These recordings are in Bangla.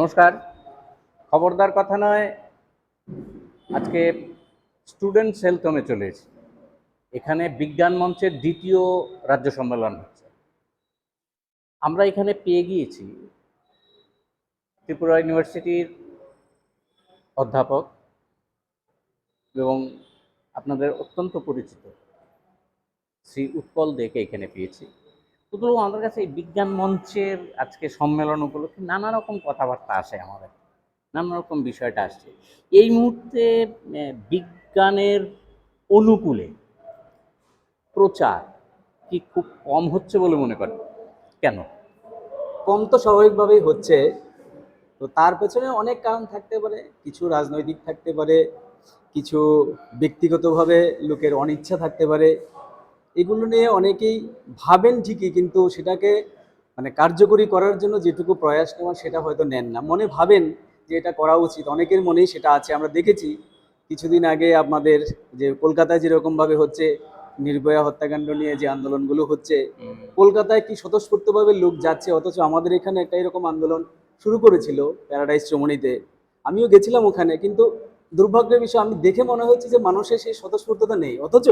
নমস্কার। খবরদার কথা নয়, আজকে স্টুডেন্ট সেলটমে চলে এসেছি। এখানে বিজ্ঞান মঞ্চের দ্বিতীয় রাজ্য সম্মেলন হচ্ছে। আমরা এখানে পেয়ে গিয়েছি ত্রিপুরা ইউনিভার্সিটির অধ্যাপক এবং আপনাদের অত্যন্ত পরিচিত শ্রী উৎপল দেকে এখানে পেয়েছি। শুধু আমাদের কাছে এই বিজ্ঞান মঞ্চের আজকে সম্মেলন উপলক্ষে নানা রকম কথাবার্তা আসে আমাদের। নানা রকম বিষয়টা আসছে। এই মুহূর্তে বিজ্ঞানের অনুকূলে প্রচার কি খুব কম হচ্ছে বলে মনে করেন? কেন? কম তো স্বাভাবিকভাবেই হচ্ছে। তো তার পেছনে অনেক কারণ থাকতে পারে। কিছু রাজনৈতিক থাকতে পারে, কিছু ব্যক্তিগতভাবে লোকের অনিচ্ছা থাকতে পারে। এগুলো নিয়ে অনেকেই ভাবেন ঠিকই কিন্তু সেটাকে মানে কার্যকরী করার জন্য যেটুকু প্রয়াস নেওয়া সেটা হয়তো নেন না। মনে ভাবেন যে এটা করা উচিত। অনেকের মনেই সেটা আছে। আমরা দেখেছি কিছুদিন আগে আপনাদের যে কলকাতায় যেরকমভাবে হচ্ছে নির্ভয়া হত্যাকাণ্ড নিয়ে যে আন্দোলনগুলো হচ্ছে কলকাতায় কি স্বতঃস্ফূর্তভাবে লোক যাচ্ছে? অথচ আমাদের এখানে একটা এরকম আন্দোলন শুরু করেছিল প্যারাডাইস চমনিতে। আমিও গেছিলাম ওখানে কিন্তু দুর্ভাগ্যের বিষয় আমি দেখে মনে হচ্ছে যে মানুষের সেই স্বতঃস্ফূর্ততা নেই। অথচ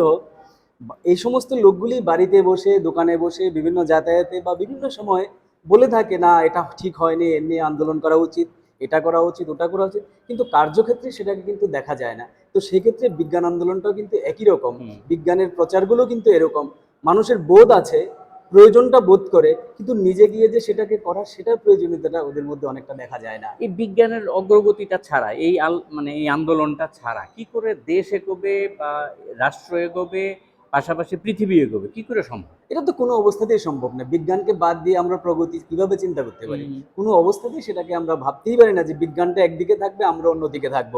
এই সমস্ত লোকগুলি বাড়িতে বসে দোকানে বসে বিভিন্ন যাতায়াতে বা বিভিন্ন সময় বলে থাকে না এটা ঠিক হয়নি এ নিয়ে আন্দোলন করা উচিত এটা করা উচিত ওটা করা উচিত। কিন্তু কার্যক্ষেত্রে সেটাকে কিন্তু দেখা যায় না। তো সেক্ষেত্রে বিজ্ঞান আন্দোলনটাও কিন্তু একই রকম। বিজ্ঞানের প্রচারগুলো কিন্তু এরকম। মানুষের বোধ আছে প্রয়োজনটা বোধ করে কিন্তু নিজে গিয়ে যে সেটাকে করার সেটার প্রয়োজনীয়তাটা ওদের মধ্যে অনেকটা দেখা যায় না। এই বিজ্ঞানের অগ্রগতিটা ছাড়া এই আল মানে এই আন্দোলনটা ছাড়া কি করে দেশ এগোবে বা রাষ্ট্র এগোবে পাশাপাশি পৃথিবী এগোবে কি করে সম্ভব? এটা তো কোনো অবস্থাতেই সম্ভব না। বিজ্ঞানকে বাদ দিয়ে আমরা প্রগতি কীভাবে চিন্তা করতে পারি? কোনো অবস্থাতেই সেটাকে আমরা ভাবতেই পারি না যে বিজ্ঞানটা একদিকে থাকবে আমরা অন্যদিকে থাকব।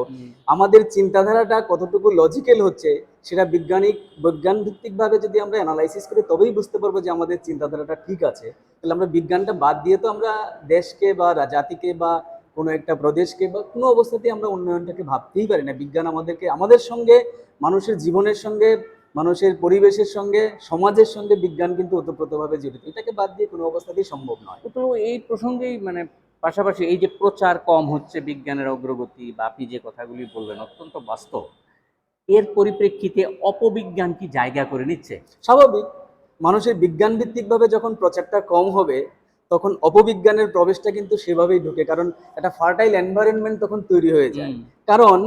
আমাদের চিন্তাধারাটা কতটুকু লজিক্যাল হচ্ছে সেটা বৈজ্ঞানিক বৈজ্ঞান ভিত্তিকভাবে যদি আমরা অ্যানালাইসিস করি তবেই বুঝতে পারব যে আমাদের চিন্তাধারাটা ঠিক আছে। তাহলে আমরা বিজ্ঞানটা বাদ দিয়ে তো আমরা দেশকে বা জাতিকে বা কোনো একটা প্রদেশকে বা কোনো অবস্থাতেই আমরা উন্নয়নটাকে ভাবতেই পারি না। বিজ্ঞান আমাদেরকে আমাদের সঙ্গে মানুষের জীবনের সঙ্গে মানুষের পরিবেশের সঙ্গে সমাজের সঙ্গে বিজ্ঞান কিন্তু ওতপ্রোতভাবে জড়িত। এটাকে বাদ দিয়ে কোনো অবস্থাতেই সম্ভব নয়। তো এই প্রসঙ্গেই মানে পাশাপাশি এই যে প্রচার কম হচ্ছে বিজ্ঞানের অগ্রগতি বা আপনি যে কথাগুলি বললেন অত্যন্ত বাস্তব এর পরিপ্রেক্ষিতে অপবিজ্ঞান কি জায়গা করে নিচ্ছে? স্বাভাবিক। মানুষের বিজ্ঞান ভিত্তিকভাবে যখন প্রচারটা কম হবে তখন অপবিজ্ঞানের প্রবেশটা কিন্তু সেভাবেই ঢুকে কারণ একটা ফার্টাইল এনভায়রনমেন্ট তখন তৈরি হয়ে যায়। কারণ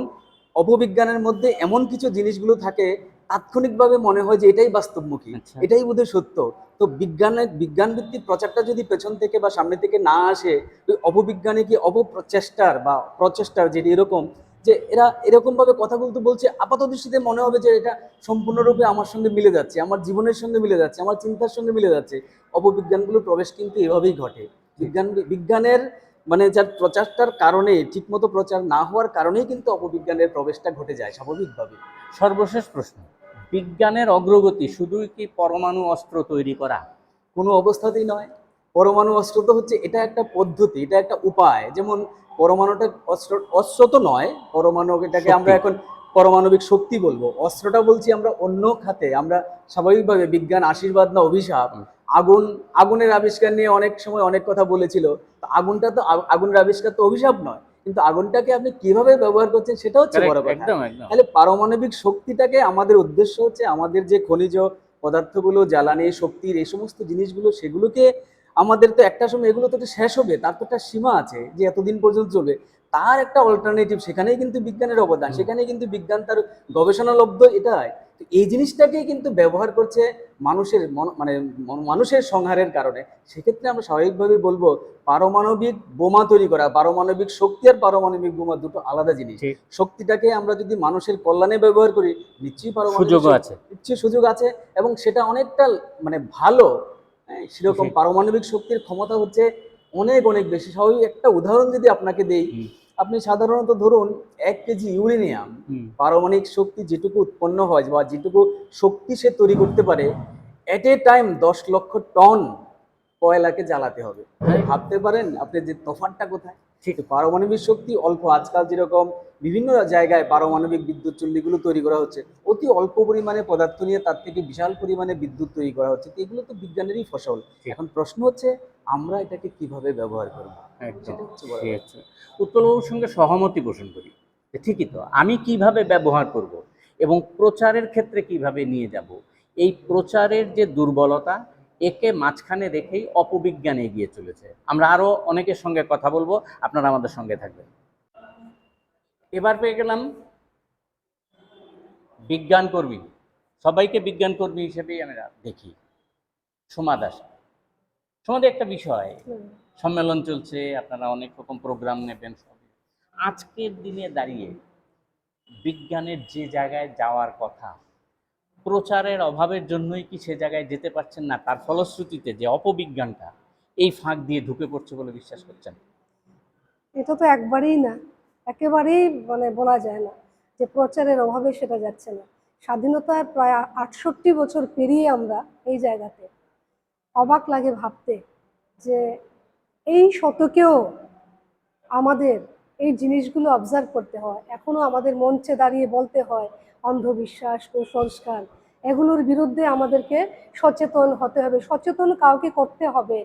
অপবিজ্ঞানের মধ্যে এমন কিছু জিনিসগুলো থাকে তাৎক্ষণিকভাবে মনে হয় যে এটাই বাস্তবমুখী আচ্ছা। এটাই বোধহয় সত্য। তো বিজ্ঞানের বিজ্ঞান ভিত্তিক প্রচারটা যদি পেছন থেকে বা সামনে থেকে না আসে ওই অপবিজ্ঞানে কি অপপ্রচেষ্টার বা প্রচেষ্টার যেটি এরকম যে এরা এরকম ভাবে কথা বলতে বলছে আপাত দৃষ্টিতে মনে হবে যে এটা সম্পূর্ণরূপে আমার সঙ্গে মিলে যাচ্ছে আমার জীবনের সঙ্গে মিলে যাচ্ছে আমার চিন্তার সঙ্গে মিলে যাচ্ছে। অপবিজ্ঞানগুলোর প্রবেশ কিন্তু এভাবেই ঘটে। বিজ্ঞান বিজ্ঞানের মানে যার প্রচারটার কারণে ঠিকমতো প্রচার না হওয়ার কারণেই কিন্তু অপবিজ্ঞানের প্রবেশটা ঘটে যায় স্বাভাবিকভাবে সর্বশেষ প্রশ্ন। বিজ্ঞানের অগ্রগতি শুধুই কি পরমাণু অস্ত্র তৈরি করা? কোনো অবস্থাতেই নয়। পরমাণু অস্ত্র তো হচ্ছে এটা একটা পদ্ধতি এটা একটা উপায়। যেমন পরমাণুটা অস্ত্র অস্ত্র তো নয় পরমাণু এটাকে আমরা এখন পারমাণবিক শক্তি বলব। অস্ত্রটা বলছি আমরা অন্য খাতে আমরা স্বাভাবিকভাবে বিজ্ঞান আশীর্বাদ না অভিশাপ। আগুন আগুনের আবিষ্কার নিয়ে অনেক সময় অনেক কথা বলেছিল। তো আগুনটা তো আগুনের আবিষ্কার তো অভিশাপ নয়। কিন্তু আগুনটাকে আপনি কীভাবে ব্যবহার করছেন সেটা হচ্ছে বড় কথা। তাহলে পারমাণবিক শক্তিটাকে আমাদের উদ্দেশ্য হচ্ছে আমাদের যে খনিজ পদার্থগুলো জ্বালানি শক্তির এই সমস্ত জিনিসগুলো সেগুলোকে আমাদের তো একটা সময় এগুলো তো একটা শেষ হবে তার তো একটা সীমা আছে যে এতদিন পর্যন্ত চলবে। তার একটা অল্টারনেটিভ সেখানেই কিন্তু বিজ্ঞানের অবদান। সেখানেই কিন্তু বিজ্ঞান তার গবেষণা লব্ধ এটাই। তো এই জিনিসটাকেই কিন্তু ব্যবহার করছে মানুষের মন- মানে মানুষের সংহারের কারণে। সেক্ষেত্রে আমরা স্বাভাবিকভাবেই বলব পারমাণবিক বোমা তৈরি করা পারমাণবিক শক্তি আর পারমাণবিক বোমা দুটো আলাদা জিনিস। শক্তিটাকে আমরা যদি মানুষের কল্যাণে ব্যবহার করি নিশ্চয়ই পারমাণবিক সুযোগও আছে। নিশ্চয়ই সুযোগ আছে এবং সেটা অনেকটা মানে ভালো। হ্যাঁ, সেরকম পারমাণবিক শক্তির ক্ষমতা হচ্ছে অনেক অনেক বেশি। স্বাভাবিক একটা উদাহরণ যদি আপনাকে দেই। আপনি সাধারণত ধরুন এক কেজি ইউরেনিয়াম পারমাণবিক শক্তি যেটুকু উৎপন্ন হয় বা যেটুকু শক্তি সে তৈরি করতে পারে এট এ টাইম দশ লক্ষ টন কয়লাকে জ্বালাতে হবে। ভাবতে পারেন আপনি যে তফাতটা কোথায়? ঠিক। পারমাণবিক শক্তি অল্প। আজকাল যেরকম বিভিন্ন জায়গায় পারমাণবিক বিদ্যুৎ চুল্লিগুলো তৈরি করা হচ্ছে অতি অল্প পরিমাণে পদার্থ নিয়ে তার থেকে বিশাল পরিমাণে বিদ্যুৎ তৈরি করা হচ্ছে। এগুলো তো বিজ্ঞানেরই ফসল। এখন প্রশ্ন হচ্ছে আমরা এটাকে কীভাবে ব্যবহার করব? উৎপলবাবুর সঙ্গে সহমতি পোষণ করি। ঠিকই তো আমি কীভাবে ব্যবহার করব এবং প্রচারের ক্ষেত্রে কীভাবে নিয়ে যাব? এই প্রচারের যে দুর্বলতা একে মাঝখানে রেখেই অপবিজ্ঞান এগিয়ে চলেছে। আমরা আরও অনেকের সঙ্গে কথা বলব আপনারা আমাদের সঙ্গে থাকবেন। এবার পেয়ে গেলাম বিজ্ঞান কর্মী। সবাইকে বিজ্ঞান কর্মী হিসেবেই আমরা দেখি। সোমা দাস। সমাধি একটা বিষয়। সম্মেলন চলছে আপনারা অনেক রকম প্রোগ্রাম নেবেন সব আজকের দিনে দাঁড়িয়ে বিজ্ঞানের যে জায়গায় যাওয়ার কথা প্রচারের অভাবের জন্যই কি সে জায়গায় যেতে পারছেন না? তার ফলশ্রুতিতে যে অপবিজ্ঞানটা এই ফাঁক দিয়ে ঢুকে পড়ছে বলে বিশ্বাস করছেন? এটা তো একবারেই না। একেবারেই মানে বলা যায় না যে প্রচারের অভাবে সেটা যাচ্ছে না। স্বাধীনতার প্রায় আটষট্টি বছর পেরিয়ে আমরা এই জায়গাতে অবাক লাগে ভাবতে যে এই শতকেও আমাদের এই জিনিসগুলো অবজার্ভ করতে হয়। এখনও আমাদের মঞ্চে দাঁড়িয়ে বলতে হয় অন্ধবিশ্বাস কুসংস্কার এগুলোর বিরুদ্ধে আমাদেরকে সচেতন হতে হবে সচেতন কাউকে করতে হবে।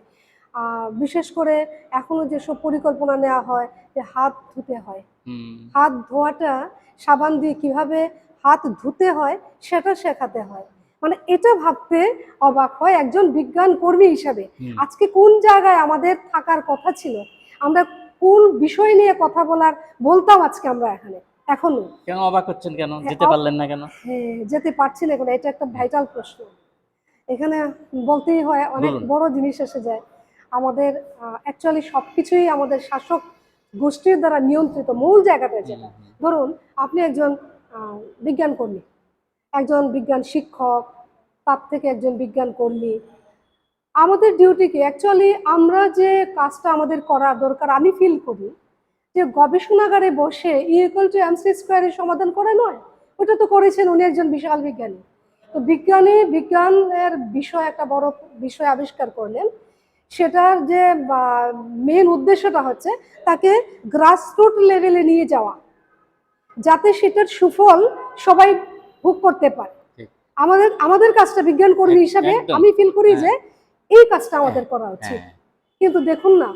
বিশেষ করে এখনও যেসব পরিকল্পনা নেওয়া হয় যে হাত ধুতে হয়। হাত ধোয়াটা সাবান দিয়ে কীভাবে হাত ধুতে হয় সেটা শেখাতে হয়। মানে এটা ভাবতে অবাক হয় একজন বিজ্ঞান কর্মী হিসাবে। আজকে কোন জায়গায় আমাদের থাকার কথা ছিল? আমরা কোন বিষয় নিয়ে কথা বলার বলতাম আজকে আমরা এখানে? এখনও কেন অবাক হচ্ছেন কেন? যেতে পারলেন না কেন? হ্যাঁ যেতে পারছি না কোনো? এটা একটা ভাইটাল প্রশ্ন। এখানে বলতেই হয় অনেক বড় জিনিস এসে যায়। আমাদের অ্যাকচুয়ালি সব কিছুই আমাদের শাসক গোষ্ঠীর দ্বারা নিয়ন্ত্রিত মূল জায়গাটা যেটা। ধরুন আপনি একজন বিজ্ঞান কর্মী। একজন বিজ্ঞান শিক্ষক তার থেকে একজন বিজ্ঞান কর্মী। আমাদের ডিউটি কি অ্যাকচুয়ালি আমরা যে কাজটা আমাদের করা দরকার আমি ফিল করি যে গবেষণাগারে বসে ইকুয়াল টু এমসি স্কোয়ারের সমাধান করে নয় ওটা তো করেছেন উনি একজন বিশাল বিজ্ঞানী। তো বিজ্ঞানী বিজ্ঞানের বিষয় একটা বড় বিষয় আবিষ্কার করলেন। সেটার যে মেন উদ্দেশ্যটা হচ্ছে তাকে গ্রাসরুট লেভেলে নিয়ে যাওয়া যাতে সেটার সুফল সবাই ভোগ করতে পারে। আমাদের আমাদের কাজটা বিজ্ঞান কর্মী হিসাবে আমি ফিল করি হ্যাঁ। যে এই কাজটা আমাদের করা উচিত। হ্যাঁ। কিন্তু দেখুন না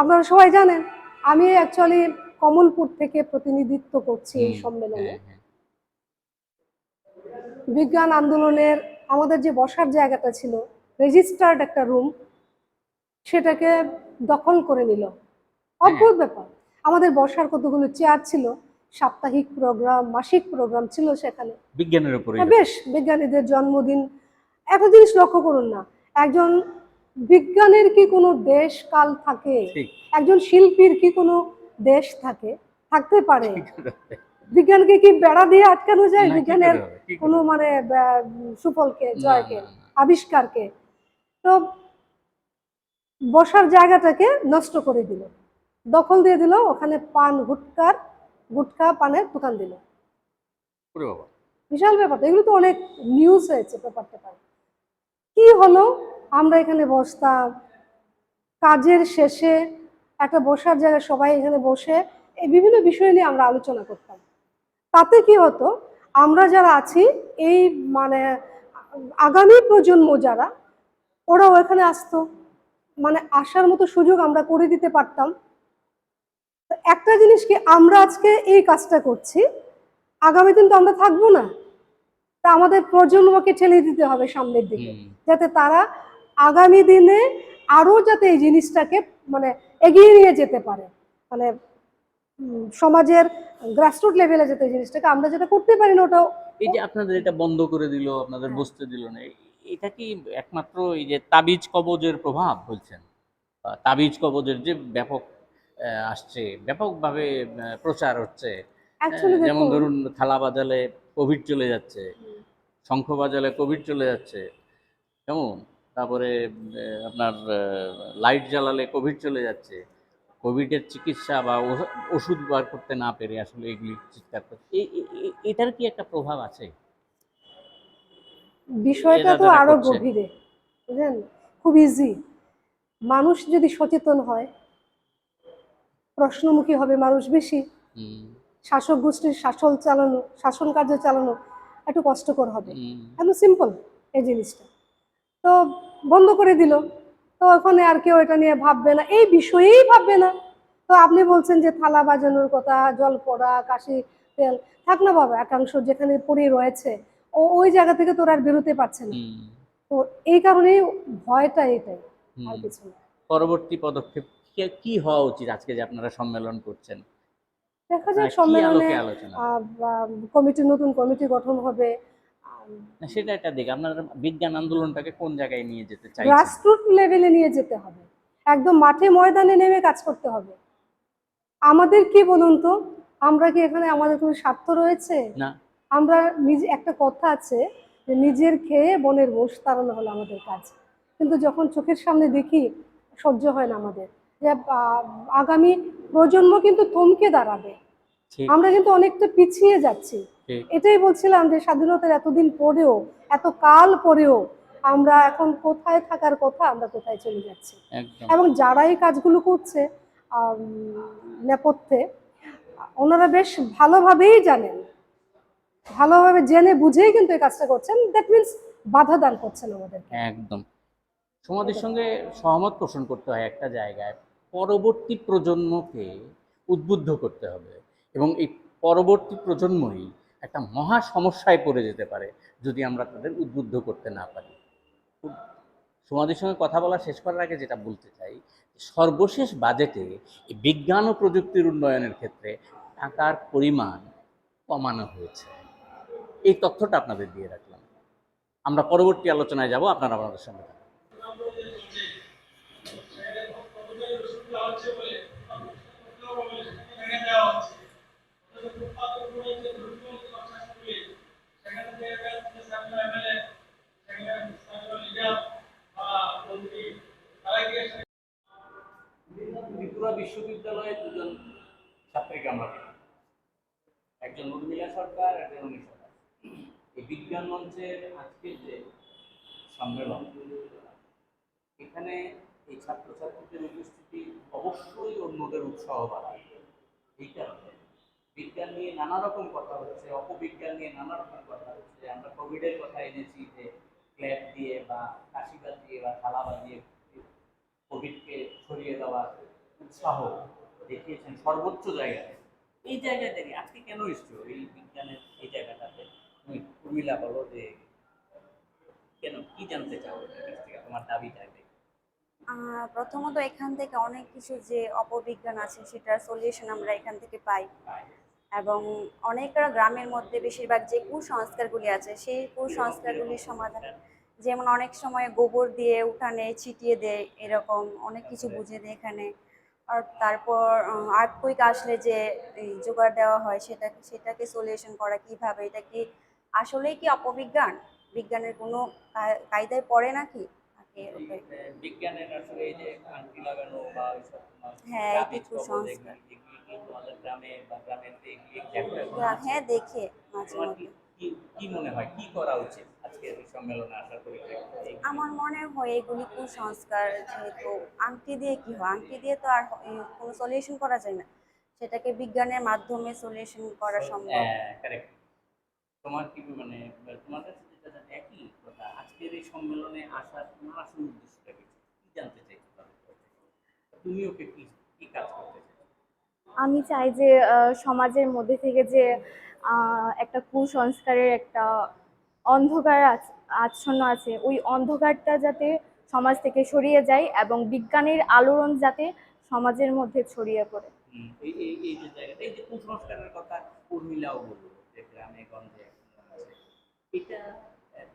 আপনারা সবাই জানেন আমি অ্যাকচুয়ালি কমলপুর থেকে প্রতিনিধিত্ব করছি এই সম্মেলনে। হ্যাঁ, হ্যাঁ। বিজ্ঞান আন্দোলনের আমাদের যে বসার জায়গাটা ছিল রেজিস্টার্ড একটা রুম সেটাকে দখল করে নিল। অদ্ভুত ব্যাপার। আমাদের বসার কতগুলো চেয়ার ছিল সাপ্তাহিক প্রোগ্রাম মাসিক প্রোগ্রাম ছিল সেখানে। বিজ্ঞানের উপরে হ্যাঁ, বেশ বিজ্ঞানীদের জন্মদিন। একটা জিনিস লক্ষ্য করুন না। একজন বিজ্ঞানের কি কোনো দেশ কাল থাকে? একজন শিল্পীর কি কোনো দেশ থাকে? থাকতে পারে? বিজ্ঞানকে কি বেড়া দিয়ে আটকানো যায়? বিজ্ঞানের কোনো মানে সুফলকে জয়কে। আবিষ্কারকে। তো বসার জায়গাটাকে নষ্ট করে দিল। দখল দিয়ে দিল ওখানে পান গুটকার গুটকা পানের দোকান দিল। বিশাল ব্যাপার। এগুলো তো অনেক নিউজ হয়েছে ব্যাপারটা কি হলো? আমরা এখানে বসতাম। কাজের শেষে একটা বসার জায়গায় সবাই এখানে বসে এই বিভিন্ন বিষয় নিয়ে আমরা আলোচনা করতাম। তাতে কি হতো আমরা যারা আছি এই মানে আগামী প্রজন্ম যারা ওরা ওখানে আসতো। মানে আসার মতো সুযোগ আমরা করে দিতে পারতাম। একটা জিনিস কি আমরা আজকে এই কাজটা করছি আগামী দিন তো আমরা থাকব না। তা আমাদের প্রজন্মকে ঠেলে দিতে হবে সামনের দিকে। যাতে তারা আগামী দিনে আরও যাতে এই জিনিসটাকে মানে এগিয়ে নিয়ে যেতে পারে মানে সমাজের গ্রাসরুট লেভেলে যাতে এই জিনিসটাকে আমরা যেটা করতে পারি না ওটাও এই যে আপনাদের এটা বন্ধ করে দিল আপনাদের হ্যাঁ। বসতে দিল না এটা কি একমাত্র এই যে তাবিজ কবজের প্রভাব বলছেন? তাবিজ কবজের যে ব্যাপক আসছে ব্যাপকভাবে প্রচার হচ্ছে যেমন ধরুন থালা বাজালে কোভিড চলে যাচ্ছে শঙ্খ বাজালে কোভিড চলে যাচ্ছে কেমন? তারপরে আপনার লাইট জ্বালালে কোভিড চলে যাচ্ছে। কোভিডের চিকিৎসা বা ওষুধ বার করতে না পেরে আসলে এগুলি চিৎকার করছে এটার কি একটা প্রভাব আছে? বিষয়টা তো আরও গভীরে বুঝলেন? খুব ইজি মানুষ যদি সচেতন হয় প্রশ্নমুখী হবে মানুষ বেশি। শাসক গোষ্ঠীর শাসন চালানো শাসন কার্য চালানো একটু কষ্টকর হবে। একদম সিম্পল এই জিনিসটা। তো বন্ধ করে দিল। তো ওখানে আর কেউ এটা নিয়ে ভাববে না। এই বিষয়েই ভাববে না। তো আপনি বলছেন যে থালা বাজানোর কথা জল পড়া কাশি তেল। থাক না বাবা একাংশ যেখানে পড়ে রয়েছে ও ওই জায়গা থেকে তোর আর বেরোতে পারছে না। তো এই কারণেই ভয়টা এটাই আর কিছু না। পরবর্তী পদক্ষেপ কি- হওয়া উচিত আজকে যে আপনারা সম্মেলন করছেন? দেখা আহ, যাক সম্মেলনে কমিটি নতুন কমিটি গঠন হবে। না, সেটা একটা দিক। আপনারা বিজ্ঞান আন্দোলনটাকে কোন জায়গায় নিয়ে যেতে চাইছেন? গ্রাসরুট লেভেলে নিয়ে যেতে হবে। একদম মাঠে ময়দানে নেমে কাজ করতে হবে। আমাদের কি বলুন তো? আমরা কি এখানে আমাদের কোনো স্বার্থ রয়েছে? না। আমরা নিজে একটা কথা আছে যে নিজের খেয়ে বনের মোষ তাড়ানো হলো আমাদের কাজ। কিন্তু যখন চোখের সামনে দেখি সহ্য হয় না আমাদের। যে আগামী প্রজন্ম কিন্তু থমকে দাঁড়াবে। আমরা কিন্তু অনেকটা পিছিয়ে যাচ্ছি। এটাই বলছিলাম যে স্বাধীনতার এতদিন পরেও এত কাল পরেও আমরা এখন কোথায় থাকার কথা আমরা কোথায় চলে যাচ্ছি। এবং যারা এই কাজগুলো করছে নেপথ্যে ওনারা বেশ ভালোভাবেই জানেন। ভালোভাবে জেনে বুঝেই কিন্তু এই কাজটা করছেন। দ্যাট মিনস বাধা দান করছেন আমাদের একদম। সমাজের সঙ্গে সহমত পোষণ করতে হয় একটা জায়গায়। পরবর্তী প্রজন্মকে উদ্বুদ্ধ করতে হবে। এবং এই পরবর্তী প্রজন্মই একটা মহা সমস্যায় পড়ে যেতে পারে যদি আমরা তাদের উদ্বুদ্ধ করতে না পারি। সমাজের সঙ্গে কথা বলা শেষ করার আগে যেটা বলতে চাই, সর্বশেষ বাজেটে বিজ্ঞান ও প্রযুক্তির উন্নয়নের ক্ষেত্রে টাকার পরিমাণ কমানো হয়েছে। এই তথ্যটা আপনাদের দিয়ে রাখলাম। আমরা পরবর্তী আলোচনায় যাব, আপনারা আমাদের সঙ্গে বিশ্ববিদ্যালয়ে দুজন ছাত্রীকে আমরা। একজন উর্মিলা সরকার, একজন উনি সরকার। এই বিজ্ঞান মঞ্চের আজকের যে সম্মেলন, এখানে এই ছাত্রছাত্রীদের উপস্থিতি অবশ্যই অন্যদের উৎসাহ বাড়ায়। এই কারণে বিজ্ঞান নিয়ে নানা রকম কথা হচ্ছে, অপবিজ্ঞান নিয়ে নানা রকম কথা হচ্ছে। আমরা কোভিডের কথা এনেছি যে ক্ল্যাপ দিয়ে বা কাশিবাদ দিয়ে বা থালাবাদ দিয়ে কোভিডকে ছড়িয়ে দেওয়ার উৎসাহ দেখিয়েছেন সর্বোচ্চ জায়গায়। এই জায়গায় দাঁড়িয়ে আজকে কেন এসছো? এই বিজ্ঞানের এই জায়গাটাতে তুমি উর্মিলা বলো যে কেন কি জানতে চাও থেকে তোমার দাবিটা কি? প্রথমত এখান থেকে অনেক কিছু যে অপবিজ্ঞান আছে সেটার সলিউশন আমরা এখান থেকে পাই। এবং অনেক গ্রামের মধ্যে বেশিরভাগ যে কুসংস্কারগুলি আছে সেই কুসংস্কারগুলির সমাধান যেমন অনেক সময় গোবর দিয়ে উঠানে ছিটিয়ে দেয় এরকম অনেক কিছু বুঝে দেয় এখানে। আর তারপর আর্থকুইক আসলে যে জোগাড় দেওয়া হয় সেটা সেটাকে সলিউশন করা কীভাবে এটা কি আসলেই কি অপবিজ্ঞান বিজ্ঞানের কোনো কায়দায় পড়ে নাকি নাকি এই, ওটাই? আহ, বিজ্ঞানের আসলে এই যে আংটি লাগানো বা হ্যাঁ? হ্যাঁ দেখে মাঝে মধ্যে কি মনে হয় কি করা উচিত আমার মনে হয় এগুলি কুসংস্কার যেহেতু আংটি দিয়ে কি হয়? আংটি দিয়ে তো আর কোনো সলিউশন করা যায় না। সেটাকে বিজ্ঞানের মাধ্যমে সলিউশন করা সম্ভব। হ্যাঁ কারেক্ট তোমার কি মানে তোমার কাছে যেটা একই কথা আজকের এই সম্মেলনে আসার তোমার আসল উদ্দেশ্যটা কি? কি জানতে থেকে? তুমি ওকে কি কি কাজ করতে চাইছো আমি চাই যে সমাজের মধ্যে থেকে যে একটা কুসংস্কারের একটা অন্ধকার আচ্ছন্ন আছে। ওই অন্ধকারটা যাতে সমাজ থেকে সরিয়ে যায় এবং বিজ্ঞানের আলোড়ন যাতে সমাজের মধ্যে ছড়িয়ে পড়ে। এই এই এই যে জায়গাটা এই যে কুসংস্কারের কথা উর্মিলাও বলল যে গ্রামে গঞ্জে এটা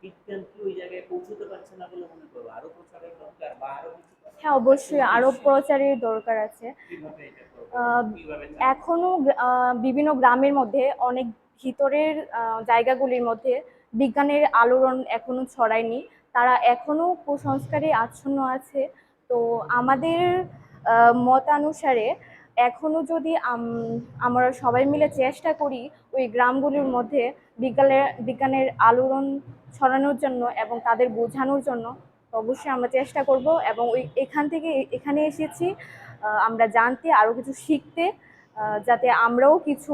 বিজ্ঞান কি ওই জায়গায় পৌঁছতে পারছে না বলে মনে করব আরও প্রচারের দরকার বা আরও হ্যাঁ অবশ্যই আরও প্রচারের দরকার আছে। এখনও বিভিন্ন গ্রামের মধ্যে অনেক ভিতরের জায়গাগুলির মধ্যে বিজ্ঞানের আলোড়ন এখনও ছড়ায়নি, তারা এখনও কুসংস্কারে আচ্ছন্ন আছে। তো আমাদের মতানুসারে এখনও যদি আমরা সবাই মিলে চেষ্টা করি ওই গ্রামগুলির মধ্যে বিজ্ঞানের বিজ্ঞানের আলোড়ন ছড়ানোর জন্য এবং তাদের বোঝানোর জন্য অবশ্যই আমরা চেষ্টা করব এবং ওই, এখান থেকে এখানে এসেছি আমরা জানতে, আরও কিছু শিখতে যাতে আমরাও কিছু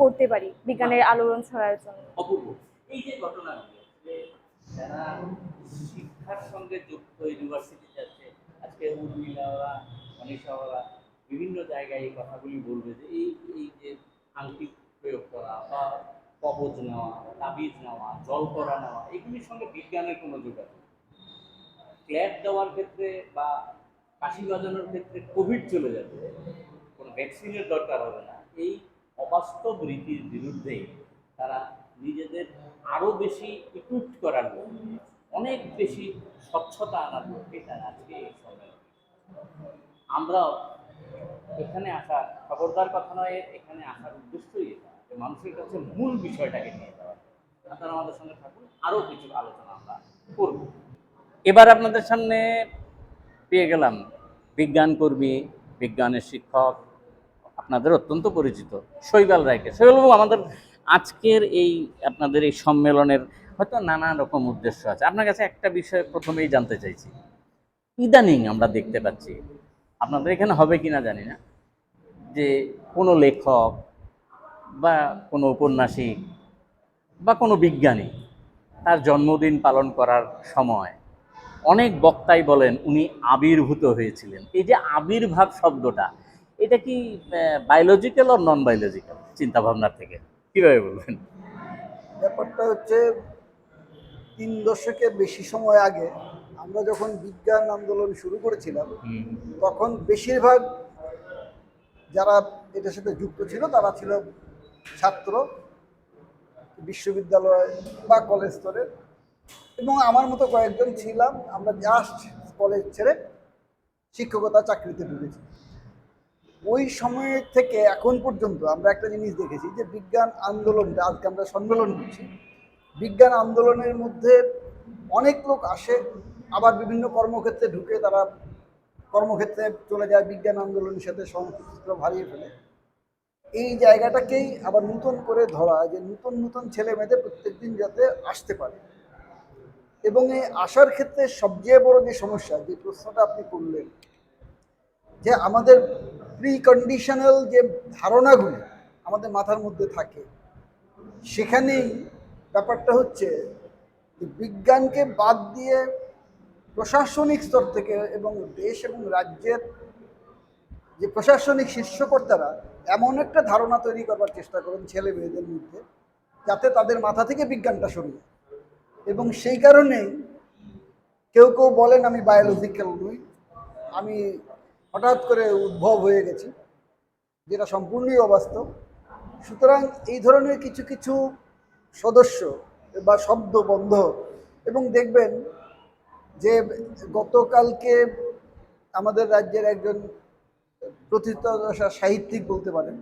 করতে পারি বিজ্ঞানের আলোড়ন ছড়ার জন্য। এই যে ঘটনাগুলো যে যারা শিক্ষার সঙ্গে যুক্ত ইউনিভার্সিটি যাচ্ছে, আজকে উর্মিলাওরা অনিশাওয়ারা বিভিন্ন জায়গায় এই কথাগুলি বলবে যে এই এই যে আংটি প্রয়োগ করা বা কবজ নেওয়া, তাবিজ নেওয়া, জল করা নেওয়া, এগুলির সঙ্গে বিজ্ঞানের কোনো যোগাযোগ নেই। ক্ল্যাপ দেওয়ার ক্ষেত্রে বা কাশি বাজানোর ক্ষেত্রে কোভিড চলে যাবে, কোনো ভ্যাকসিনের দরকার হবে না এই অবাস্তব রীতির বিরুদ্ধে তারা নিজেদের আরও বেশি ইকুইপড করার অনেক বেশি স্বচ্ছতা আনার তারা আজকে এই আমরাও এখানে আসা খবরদার কথা নয়, এখানে আসার উদ্দেশ্যই এটা, যে মানুষের কাছে মূল বিষয়টাকে নিয়ে যাওয়া। আপনারা আমাদের সঙ্গে থাকুন আরও কিছু আলোচনা আমরা করব। এবার আপনাদের সামনে পেয়ে গেলাম বিজ্ঞান কর্মী, বিজ্ঞানের শিক্ষক, আপনাদের অত্যন্ত পরিচিত, শৈবাল রায়কে। শৈবালবাবু, আমাদের আজকের এই আপনাদের এই সম্মেলনের হয়তো নানা রকম উদ্দেশ্য আছে। আপনার কাছে একটা বিষয় প্রথমেই জানতে চাইছি। ইদানিং আমরা দেখতে পাচ্ছি, আপনাদের এখানে হবে কিনা জানি না, যে কোনো লেখক বা কোনো ঔপন্যাসিক বা কোনো বিজ্ঞানী তার জন্মদিন পালন করার সময় অনেক বক্তাই বলেন উনি আবির্ভূত হয়েছিলেন। এই যে আবির্ভাব শব্দটা, এটা কি বায়োলজিক্যাল আর নন বায়োলজিক্যাল চিন্তাভাবনার থেকে? কীভাবে বলবেন? ব্যাপারটা হচ্ছে তিন দশকের বেশি সময় আগে আমরা যখন বিজ্ঞান আন্দোলন শুরু করেছিলাম তখন বেশিরভাগ যারা এটার সাথে যুক্ত ছিল তারা ছিল ছাত্র বিশ্ববিদ্যালয় বা কলেজ স্তরের এবং আমার মতো কয়েকজন ছিলাম আমরা জাস্ট কলেজ ছেড়ে শিক্ষকতা চাকরিতে ঢুকেছি। ওই সময় থেকে এখন পর্যন্ত আমরা একটা জিনিস দেখেছি যে বিজ্ঞান আন্দোলনটা, আজকে আমরা সম্মেলন করছি। বিজ্ঞান আন্দোলনের মধ্যে অনেক লোক আসে, আবার বিভিন্ন কর্মক্ষেত্রে ঢুকে তারা কর্মক্ষেত্রে চলে যায়, বিজ্ঞান আন্দোলনের সাথে সংশ্লিষ্ট হারিয়ে ফেলে। এই জায়গাটাকেই আবার নতুন করে ধরা যে নতুন নতুন ছেলে মেয়েদের প্রত্যেক দিন যাতে আসতে পারে। এবং এই আসার ক্ষেত্রে সবচেয়ে বড় যে সমস্যা, যে প্রশ্নটা আপনি করলেন, যে আমাদের প্রি কন্ডিশনাল যে ধারণাগুলি আমাদের মাথার মধ্যে থাকে, সেখানেই ব্যাপারটা হচ্ছে বিজ্ঞানকে বাদ দিয়ে প্রশাসনিক স্তর থেকে এবং দেশ এবং রাজ্যের যে প্রশাসনিক শীর্ষকর্তারা এমন একটা ধারণা তৈরি করবার চেষ্টা করেন ছেলে মেয়েদের মধ্যে, যাতে তাদের মাথা থেকে বিজ্ঞানটা সরিয়ে এবং সেই কারণেই কেউ কেউ বলেন, আমি বায়োলজিক্যাল নই, আমি হঠাৎ করে উদ্ভব হয়ে গেছি, যেটা সম্পূর্ণই অবাস্তব। সুতরাং এই ধরনের কিছু কিছু সদস্য বা শব্দ বন্ধ এবং দেখবেন যে গতকালকে আমাদের রাজ্যের একজন প্রথিতযশা সাহিত্যিক বলতে পারেন,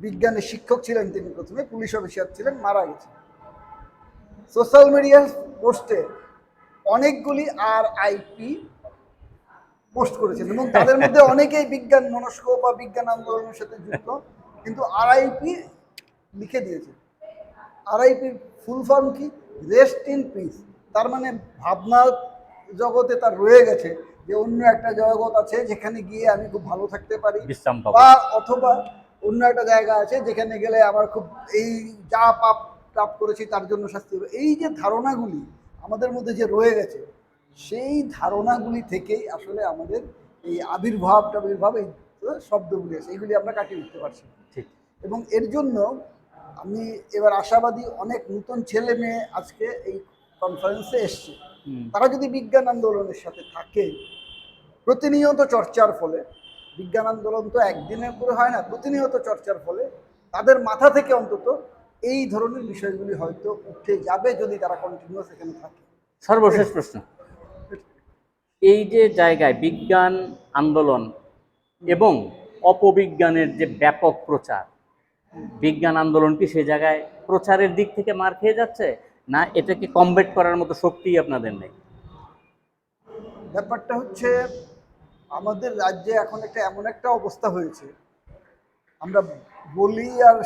বিজ্ঞানের শিক্ষক ছিলেন তিনি প্রথমে, পুলিশ অফিসার ছিলেন, মারা গেছেন। সোশ্যাল মিডিয়ার পোস্টে অনেকগুলি আর আইপি পোস্ট করেছেন এবং তাদের মধ্যে অনেকেই বিজ্ঞান মনস্ক বা বিজ্ঞান আন্দোলনের সাথে যুক্ত কিন্তু আরআইপি লিখে দিয়েছে। আরআইপির ফুল ফর্ম কি? রেস্ট ইন পিস তার মানে ভাবনা জগতে তার রয়ে গেছে যে অন্য একটা জগৎ আছে যেখানে গিয়ে আমি খুব ভালো থাকতে পারি বা অথবা অন্য একটা জায়গা আছে যেখানে গেলে আমার খুব এই যা পাপ টাপ করেছি তার জন্য শাস্তি হবে। এই যে ধারণাগুলি আমাদের মধ্যে যে রয়ে গেছে সেই ধারণাগুলি থেকেই আসলে আমাদের এই আবির্ভাব টাবির্ভাব এই শব্দগুলি আছে এইগুলি আমরা কাটিয়ে উঠতে পারছি। ঠিক। এবং এর জন্য আমি এবার আশাবাদী অনেক নতুন ছেলে মেয়ে আজকে এই কনফারেন্সে এসছে। তারা যদি বিজ্ঞান আন্দোলনের সাথে থাকে প্রতিনিয়ত চর্চার ফলে বিজ্ঞান আন্দোলন তো একদিনের করে হয় না প্রতিনিয়ত চর্চার ফলে তাদের মাথা থেকে অন্তত এই ধরনের বিষয়গুলি হয়তো উঠে যাবে যদি তারা কন্টিনিউয়াস এখানে থাকে। সর্বশেষ প্রশ্ন। এই যে জায়গায় বিজ্ঞান আন্দোলন এবং অপবিজ্ঞানের যে ব্যাপক প্রচার, বিজ্ঞান আন্দোলন কি সে জায়গায় প্রচারের দিক থেকে মার খেয়ে যাচ্ছে? না, এটাকে কমবেট করার মতো শক্তি আপনাদের নেই? ব্যাপারটা হচ্ছে, আমাদের রাজ্যে এখন একটা এমন একটা অবস্থা হয়েছে। আমরা বলি আর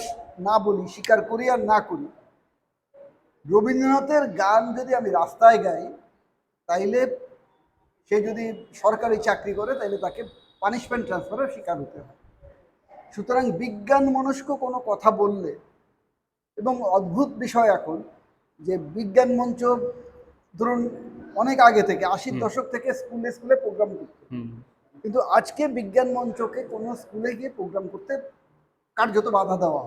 না বলি, স্বীকার করি আর না করি। রবীন্দ্রনাথের গান যদি আমি রাস্তায় গাই, তাইলে সে যদি সরকারি চাকরি করে তাহলে তাকে পানিশমেন্ট ট্রান্সফারের শিকার হতে হয়। সুতরাং বিজ্ঞান মনস্ক কোনো কথা বললে এবং অদ্ভুত বিষয় এখন যে বিজ্ঞান মঞ্চ ধরুন অনেক আগে থেকে আশির দশক থেকে স্কুলে স্কুলে প্রোগ্রাম করতো। কিন্তু আজকে বিজ্ঞান মঞ্চকে কোনো স্কুলে গিয়ে প্রোগ্রাম করতে কার্যত বাধা দেওয়া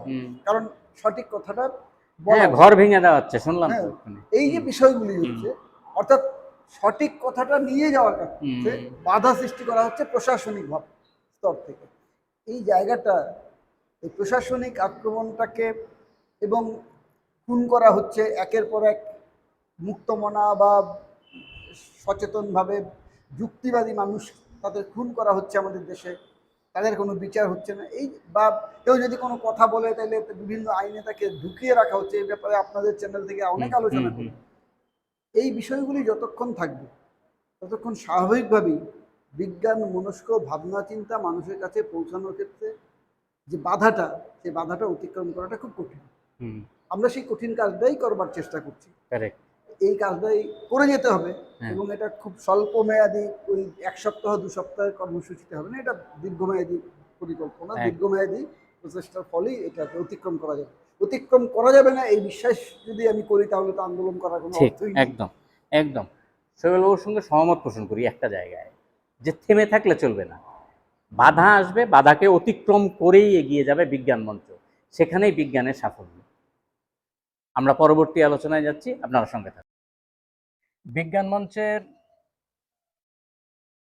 কারণ সঠিক কথাটা হ্যাঁ ঘর ভেঙে দেওয়া হচ্ছে শুনলাম হ্যাঁ। এই যে বিষয়গুলি হচ্ছে অর্থাৎ সঠিক কথাটা নিয়ে যাওয়ার বাধা সৃষ্টি করা হচ্ছে প্রশাসনিক ভাব স্তর থেকে। এই জায়গাটা এই প্রশাসনিক আক্রমণটাকে এবং খুন করা হচ্ছে একের পর এক মুক্তমনা বা সচেতনভাবে যুক্তিবাদী মানুষ তাদের খুন করা হচ্ছে আমাদের দেশে তাদের কোনো বিচার হচ্ছে না। এই বা কেউ যদি কোনো কথা বলে তাহলে বিভিন্ন আইনে তাকে ঢুকিয়ে রাখা হচ্ছে। এই ব্যাপারে আপনাদের চ্যানেল থেকে অনেক আলোচনা করি। এই বিষয়গুলি যতক্ষণ থাকবে ততক্ষণ স্বাভাবিকভাবেই বিজ্ঞান মনস্ক ভাবনা চিন্তা মানুষের কাছে পৌঁছানোর ক্ষেত্রে যে বাধাটা সেই বাধাটা অতিক্রম করাটা খুব কঠিন। আমরা সেই কঠিন কাজটাই করবার চেষ্টা করছি। এই কাজটাই করে যেতে হবে হ্যাঁ। এবং এটা খুব স্বল্প মেয়াদি ওই এক সপ্তাহ দু সপ্তাহের কর্মসূচিতে হবে না এটা দীর্ঘমেয়াদী পরিকল্পনা। একদম। দীর্ঘমেয়াদী প্রচেষ্টার ফলেই এটাকে অতিক্রম করা যাবে। অতিক্রম করা যাবে না এই বিশ্বাস যদি আমি করি তাহলে তো আন্দোলন করার কোনো অর্থই একদম একদম। সোহেলবাবুর সঙ্গে সহমত পোষণ করি একটা জায়গায় যে থেমে থাকলে চলবে না। বাধা আসবে বাধাকে অতিক্রম করেই এগিয়ে যাবে বিজ্ঞান মঞ্চ সেখানেই বিজ্ঞানের সাফল্য। আমরা পরবর্তী আলোচনায় যাচ্ছি আপনারা সঙ্গে থাকুন। বিজ্ঞান মঞ্চের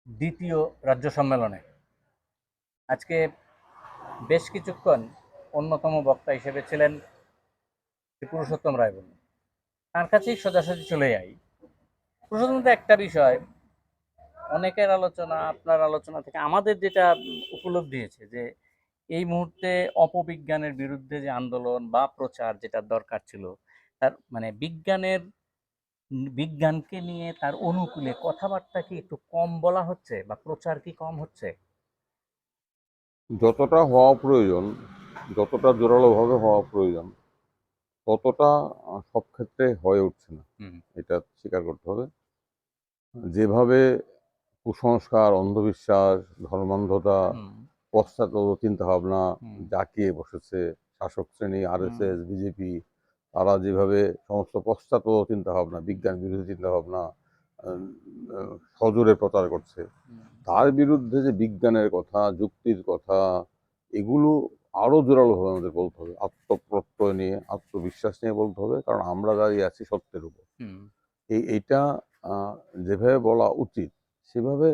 দ্বিতীয় রাজ্য সম্মেলনে আজকে বেশ কিছুক্ষণ অন্যতম বক্তা হিসেবে ছিলেন পুরুষোত্তম রায় বলুন তার কাছেই সোজাসুজি চলে যাই। প্রথমত একটা বিষয়, অনেকের আলোচনা, আপনার আলোচনা থেকে আমাদের যেটা উপলব্ধি হয়েছে যে এই মুহূর্তে অপবিজ্ঞানের বিরুদ্ধে যে আন্দোলন বা প্রচার যেটা দরকার ছিল, তার মানে বিজ্ঞানের, বিজ্ঞানকে নিয়ে তার অনুকূলে কথাবার্তা কি একটু কম বলা হচ্ছে বা প্রচার কি কম হচ্ছে? যতটা হওয়া প্রয়োজন যতটা জোরালোভাবে হওয়া প্রয়োজন ততটা সব ক্ষেত্রে হয়ে উঠছে না। এটা স্বীকার করতে হবে। যেভাবে কুসংস্কার অন্ধবিশ্বাস ধর্মান্ধতা পশ্চাৎপদ চিন্তাভাবনা। জাঁকিয়ে বসেছে শাসক শ্রেণি আরএসএস বিজেপি তারা যেভাবে সমস্ত পশ্চাৎপদ চিন্তাভাবনা বিজ্ঞান বিরোধী চিন্তাভাবনা সজোরে প্রচার করছে তার বিরুদ্ধে যে বিজ্ঞানের কথা যুক্তির কথা এগুলো আরও জোরালোভাবে আমাদের বলতে হবে। আত্মপ্রত্যয় নিয়ে আত্মবিশ্বাস নিয়ে বলতে হবে কারণ আমরা দাঁড়িয়ে আছি সত্যের উপর। এই এইটা যেভাবে বলা উচিত সেভাবে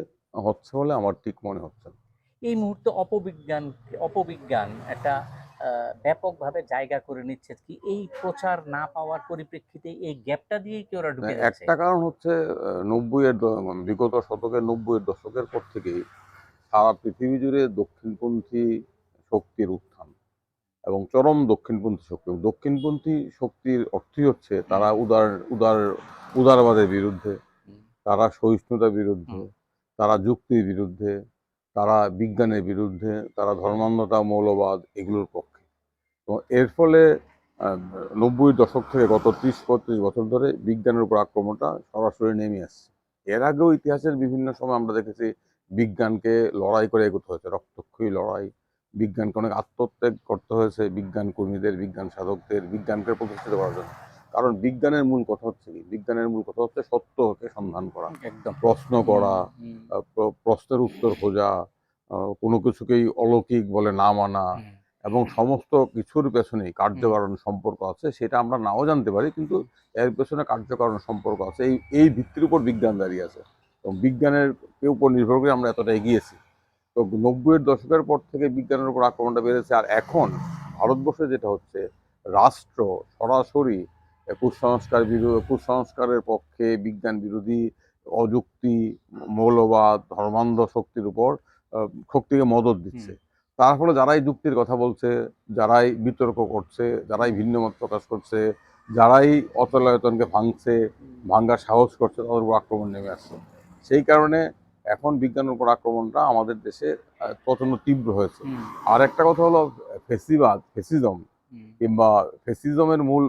হচ্ছে বলে আমার ঠিক মনে হচ্ছে না। এই মুহূর্তে অপবিজ্ঞান অপবিজ্ঞান একটা ব্যাপকভাবে জায়গা করে নিচ্ছে কি এই প্রচার না পাওয়ার পরিপ্রেক্ষিতে এই গ্যাপটা দিয়েই কি ওরা ঢুকে একটা কারণ হচ্ছে নব্বই এর বিগত শতকের নব্বই এর দশকের পর থেকেই সারা পৃথিবী জুড়ে দক্ষিণপন্থী শক্তির উত্থান এবং চরম দক্ষিণপন্থী শক্তি দক্ষিণপন্থী শক্তির অর্থই হচ্ছে তারা উদার উদার উদারবাদের বিরুদ্ধে তারা সহিষ্ণুতার বিরুদ্ধে তারা যুক্তির বিরুদ্ধে তারা বিজ্ঞানের বিরুদ্ধে তারা ধর্মান্ধতা মৌলবাদ এগুলোর পক্ষে। তো এর ফলে নব্বই দশক থেকে গত ত্রিশ পঁয়ত্রিশ বছর ধরে বিজ্ঞানের উপর আক্রমণটা সরাসরি নেমে আসছে। এর আগেও ইতিহাসের বিভিন্ন সময় আমরা দেখেছি বিজ্ঞানকে লড়াই করে এগোতে হয়েছে রক্তক্ষয়ী লড়াই বিজ্ঞানকে অনেক আত্মত্যাগ করতে হয়েছে বিজ্ঞান কর্মীদের বিজ্ঞান সাধকদের বিজ্ঞানকে প্রতিষ্ঠিত করার জন্য। কারণ বিজ্ঞানের মূল কথা হচ্ছে কি? বিজ্ঞানের মূল কথা হচ্ছে সত্যকে সন্ধান করা একদম। প্রশ্ন করা প্রশ্নের উত্তর খোঁজা কোনো কিছুকেই অলৌকিক বলে না মানা এবং সমস্ত কিছুর পেছনেই কার্যকারণ সম্পর্ক আছে সেটা আমরা নাও জানতে পারি কিন্তু এর পেছনে কার্যকারণ সম্পর্ক আছে। এই এই ভিত্তির উপর বিজ্ঞান দাঁড়িয়ে আছে। এবং বিজ্ঞানের উপর নির্ভর করে আমরা এতটা এগিয়েছি। তো নব্বইয়ের দশকের পর থেকে বিজ্ঞানের উপর আক্রমণটা বেড়েছে আর এখন ভারতবর্ষে যেটা হচ্ছে রাষ্ট্র সরাসরি কুসংস্কার বিরোধী কুসংস্কারের পক্ষে বিজ্ঞান বিরোধী অযুক্তি মৌলবাদ ধর্মান্ধ শক্তির উপর শক্তিকে মদত দিচ্ছে। তার ফলে যারাই যুক্তির কথা বলছে যারাই বিতর্ক করছে যারাই ভিন্ন মত প্রকাশ করছে যারাই অচলায়তনকে ভাঙছে ভাঙ্গার সাহস করছে তাদের উপর আক্রমণ নেমে আসছে। সেই কারণে এখন বিজ্ঞানের উপর আক্রমণটা আমাদের দেশে আহ, প্রচণ্ড তীব্র হয়েছে। আর একটা কথা হলো ফেসিবাদ ফেসিজম কিংবা ফেসিজমের মূল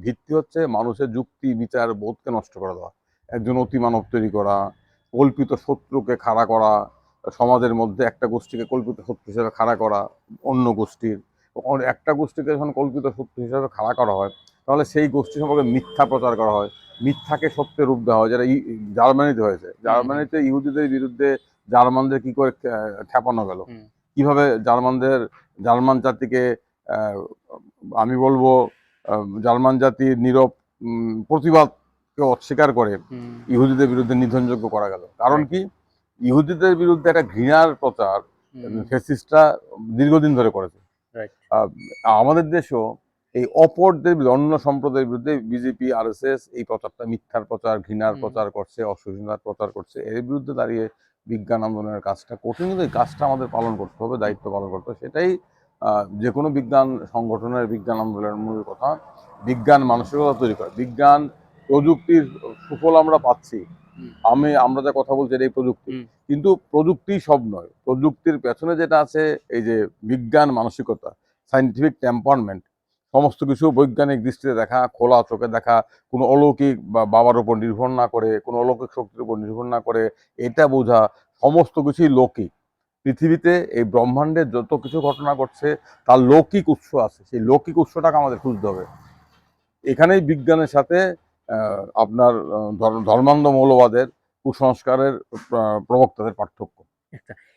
ভিত্তি হচ্ছে মানুষের যুক্তি বিচার বোধকে নষ্ট করে দেওয়া। একজন অতিমানব তৈরি করা কল্পিত শত্রুকে খাড়া করা সমাজের মধ্যে একটা গোষ্ঠীকে কল্পিত শত্রু হিসেবে খাড়া করা অন্য গোষ্ঠীর। একটা গোষ্ঠীকে যখন কল্পিত শত্রু হিসেবে খাড়া করা হয় তাহলে সেই গোষ্ঠী সম্পর্কে মিথ্যা প্রচার করা হয়। মিথ্যাকে সত্যের রূপ দেওয়া হয় যেটা জার্মানিতে হয়েছে। জার্মানিতে ইহুদিদের বিরুদ্ধে জার্মানদের কি করে ঠেপানো গেল? কীভাবে জার্মানদের জার্মান জাতিকে আমি বলব জার্মান জাতির নীরব প্রতিবাদকে অস্বীকার করে ইহুদিদের বিরুদ্ধে নিধনযোগ্য করা গেল। কারণ কি? ইহুদিদের বিরুদ্ধে একটা ঘৃণার প্রচার ফেসিস্টরা দীর্ঘদিন ধরে করেছে। আমাদের দেশও এই অপরদের অন্য সম্প্রদায়ের বিরুদ্ধে বিজেপি আরএসএস এই প্রচারটা মিথ্যার প্রচার ঘৃণার প্রচার করছে অসহিষ্ণুতার প্রচার করছে এর বিরুদ্ধে দাঁড়িয়ে বিজ্ঞান আন্দোলনের কাজটা কঠিন কিন্তু এই কাজটা আমাদের পালন করতে হবে দায়িত্ব পালন করতে হবে। সেটাই যে কোনো বিজ্ঞান সংগঠনের বিজ্ঞান আন্দোলনের মূল কথা বিজ্ঞান মানসিকতা তৈরি করে। বিজ্ঞান প্রযুক্তির সুফল আমরা পাচ্ছি। আমি আমরা যা কথা বলছি এটাই প্রযুক্তি। কিন্তু প্রযুক্তি সব নয়। প্রযুক্তির পেছনে যেটা আছে এই যে বিজ্ঞান মানসিকতা সাইন্টিফিক টেম্পারমেন্ট সমস্ত কিছু বৈজ্ঞানিক দৃষ্টিতে দেখা, খোলা চোখে দেখা, কোনো অলৌকিক বা বাবার উপর নির্ভর না করে, কোনো অলৌকিক শক্তির উপর নির্ভর না করে, এটা বোঝা সমস্ত কিছুই লৌকিক। পৃথিবীতে এই ব্রহ্মাণ্ডের যত কিছু ঘটনা ঘটছে, তার লৌকিক উৎস আছে। সেই লৌকিক উৎসটাকে আমাদের খুঁজতে হবে। এখানেই বিজ্ঞানের সাথে আপনার ধর্মান্ধ মৌলবাদের কুসংস্কারের প্রবক্তাদের পার্থক্য।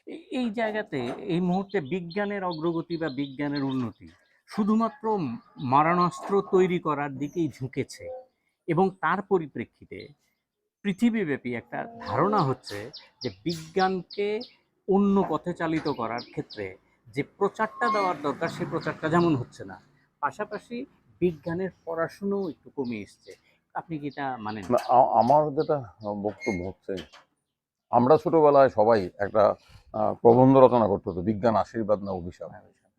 এই- এই জায়গাতে, এই মুহূর্তে বিজ্ঞানের অগ্রগতি বা বিজ্ঞানের উন্নতি শুধুমাত্র মারণাস্ত্র তৈরি করার দিকেই ঝুঁকেছে এবং তার পরিপ্রেক্ষিতে পৃথিবীব্যাপী একটা ধারণা হচ্ছে যে বিজ্ঞানকে অন্য পথে চালিত করার ক্ষেত্রে যে প্রচারটা দেওয়ার দরকার সেই প্রচারটা যেমন হচ্ছে না পাশাপাশি বিজ্ঞানের পড়াশুনোও একটু কমে এসছে। আপনি কি এটা মানেন? না, আ- আমার যেটা বক্তব্য হচ্ছে আমরা ছোটবেলায় সবাই একটা প্রবন্ধ রচনা করতে হতো বিজ্ঞান আশীর্বাদ না অভিশাপ।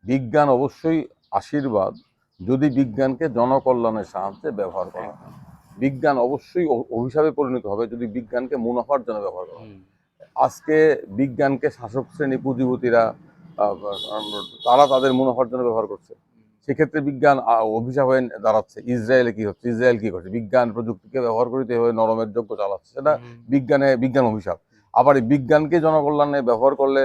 বিজ্ঞান অবশ্যই আশীর্বাদ যদি বিজ্ঞানকে জনকল্যাণের সাহায্যে ব্যবহার করা। বিজ্ঞান অবশ্যই অভিশাপে পরিণত হবে যদি বিজ্ঞানকে মুনাফার জন্য ব্যবহার করা আজকে বিজ্ঞানকে শাসক শ্রেণি পুঁজিপতিরা তারা তাদের মুনাফার জন্য ব্যবহার করছে। সেক্ষেত্রে বিজ্ঞান অভিশাপ হয়ে দাঁড়াচ্ছে। ইসরায়েলে কি হচ্ছে? ইসরায়েল কি করছে? বিজ্ঞান প্রযুক্তিকে ব্যবহার করিতে হয়ে নরমের যোগ্য চালাচ্ছে। সেটা বিজ্ঞানে বিজ্ঞান অভিশাপ। আবার এই বিজ্ঞানকে জনকল্যাণে ব্যবহার করলে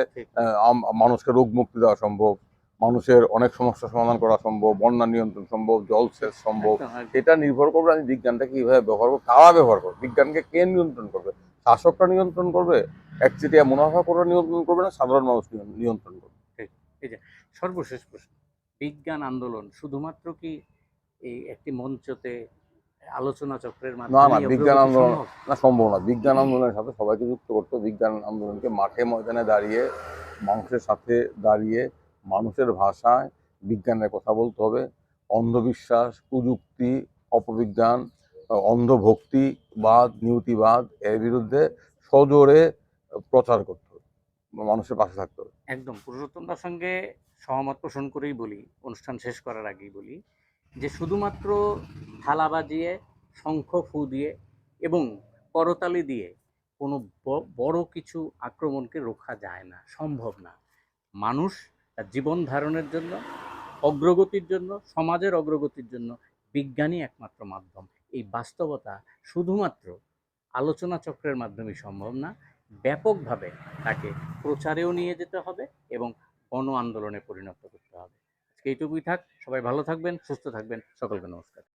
মানুষকে রোগ মুক্তি দেওয়া সম্ভব। মানুষের অনেক সমস্যা সমাধান করা সম্ভব বন্যা নিয়ন্ত্রণ সম্ভব জল সেচ সম্ভব। এটা নির্ভর করবে আমি বিজ্ঞানটাকে কীভাবে ব্যবহার করব কারা ব্যবহার করবে বিজ্ঞানকে কে নিয়ন্ত্রণ করবে? শাসকরা নিয়ন্ত্রণ করবে? একচেটিয়া মুনাফা করে নিয়ন্ত্রণ করবে না? সাধারণ মানুষ নিয়ন্ত্রণ করবে? সর্বশেষ প্রশ্ন বিজ্ঞান আন্দোলন শুধুমাত্র কি এই একটি মঞ্চতে আলোচনা চক্রের না না বিজ্ঞান আন্দোলন না সম্ভব না। বিজ্ঞান আন্দোলনের সাথে সবাইকে যুক্ত করতে বিজ্ঞান আন্দোলনকে মাঠে ময়দানে দাঁড়িয়ে মানুষের সাথে দাঁড়িয়ে মানুষের ভাষায় বিজ্ঞানের কথা বলতে হবে। অন্ধবিশ্বাস, কুযুক্তি, অপবিজ্ঞান অন্ধভক্তিবাদ নিয়তিবাদ, এর বিরুদ্ধে সজোরে প্রচার করতে হবে। মানুষের পাশে থাকতে হবে। একদম। পুরুষোত্তমদার সঙ্গে সহমত পোষণ করেই বলি, অনুষ্ঠান শেষ করার আগেই বলি, যে শুধুমাত্র থালা বাজিয়ে, শঙ্খ ফু দিয়ে এবং করতালি দিয়ে কোনো বড় কিছু আক্রমণকে রোখা যায় না, সম্ভব না। মানুষ তার জীবন ধারণের জন্য, অগ্রগতির জন্য, সমাজের অগ্রগতির জন্য বিজ্ঞানই একমাত্র মাধ্যম। এই বাস্তবতা শুধুমাত্র আলোচনা চক্রের মাধ্যমে সম্ভব না, ব্যাপকভাবে তাকে প্রচারেও নিয়ে যেতে হবে এবং গণ আন্দোলনে পরিণত করতে হবে। এইটুকুই থাক, সবাই ভালো থাকবেন, সুস্থ থাকবেন, সকলকে নমস্কার।